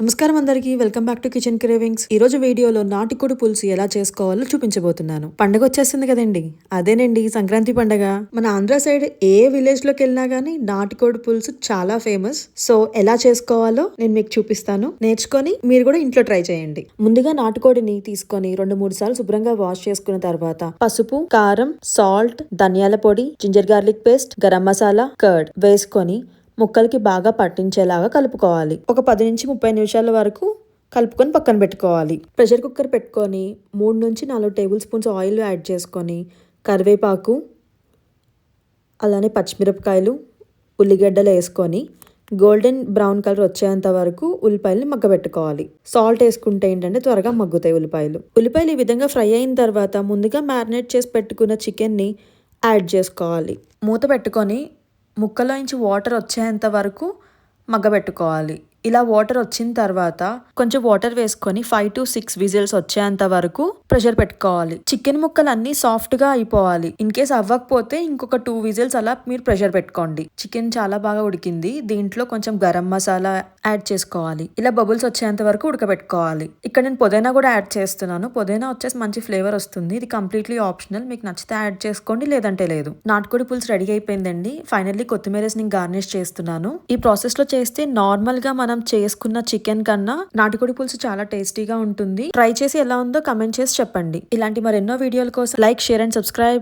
నమస్కారం అందరికీ. Welcome back to kitchen cravings. ఈ రోజు వీడియోలో నాటుకోడి పులుసు ఎలా చేసుకోవాలో చూపించబోతున్నాను. పండగ వచ్చేస్తుంది కదండి. అదేనండి సంక్రాంతి పండగ. మన ఆంధ్ర సైడ్ ఏ విలేజ్లోకి వెళ్ళినా గానీ నాటుకోడి పులుసు చాలా ఫేమస్ సో ఎలా చేసుకోవాలో నేను మీకు చూపిస్తాను. నేర్చుకొని మీరు కూడా ఇంట్లో ట్రై చేయండి. ముందుగా నాటుకోడిని తీసుకొని రెండు మూడు సార్లు శుభ్రంగా వాష్ చేసుకున్న తర్వాత పసుపు కారం సాల్ట్ ధనియాల పొడి ginger garlic paste garam masala curd వేసుకొని ముక్కలకి బాగా పట్టించేలాగా కలుపుకోవాలి. ఒక పది నుంచి ముప్పై నిమిషాల వరకు కలుపుకొని పక్కన పెట్టుకోవాలి. ప్రెషర్ కుక్కర్ పెట్టుకొని మూడు నుంచి నాలుగు టేబుల్ స్పూన్స్ ఆయిల్ యాడ్ చేసుకొని కరివేపాకు అలానే పచ్చిమిరపకాయలు ఉల్లిగడ్డలు వేసుకొని గోల్డెన్ బ్రౌన్ కలర్ వచ్చేంత వరకు ఉల్లిపాయలు మగ్గబెట్టుకోవాలి. సాల్ట్ వేసుకుంటే ఏంటంటే త్వరగా మగ్గుతాయి ఉల్లిపాయలు. ఉల్లిపాయలు ఈ విధంగా ఫ్రై అయిన తర్వాత ముందుగా మ్యారినేట్ చేసి పెట్టుకున్న చికెన్ని యాడ్ చేసుకోవాలి. మూత పెట్టుకొని ముక్కలో నుంచి వాటర్ వచ్చేంత వరకు మగ్గబెట్టుకోవాలి. ఇలా వాటర్ వచ్చిన తర్వాత కొంచెం వాటర్ వేసుకొని ఫైవ్ టు సిక్స్ విజిల్స్ వచ్చేంత వరకు ప్రెషర్ పెట్టుకోవాలి. చికెన్ ముక్కలు అన్ని సాఫ్ట్గా అయిపోవాలి. ఇన్ కేస్ అవ్వకపోతే ఇంకొక టూ విజిల్స్ అలా మీరు ప్రెషర్ పెట్టుకోండి. చికెన్ చాలా బాగా ఉడికింది. దీంట్లో కొంచెం గరం మసాలా యాడ్ చేసుకోవాలి. ఇలా బబుల్స్ వచ్చేంత వరకు ఉడకబెట్టుకోవాలి. ఇక్కడ నేను పుదీనా కూడా యాడ్ చేస్తున్నాను. పుదీనా వచ్చేసి మంచి ఫ్లేవర్ వస్తుంది. ఇది కంప్లీట్లీ ఆప్షనల్ మీకు నచ్చితే యాడ్ చేసుకోండి లేదంటే లేదు. నాటుకోడి పులుసు రెడీ అయిపోయిందండి. ఫైనల్లీ నేను గార్నిష్ చేస్తున్నాను. ఈ ప్రాసెస్లో చేస్తే నార్మల్గా మనం చేసుకున్న చికెన్ కన్నా నాటుకోడి పులుసు చాలా టేస్టీగా ఉంటుంది. ట్రై చేసి ఎలా ఉందో కమెంట్ చేసి చెప్పండి. ఇలాంటి మరెన్నో వీడియోల కోసం లైక్ షేర్ అండ్ సబ్స్క్రైబ్.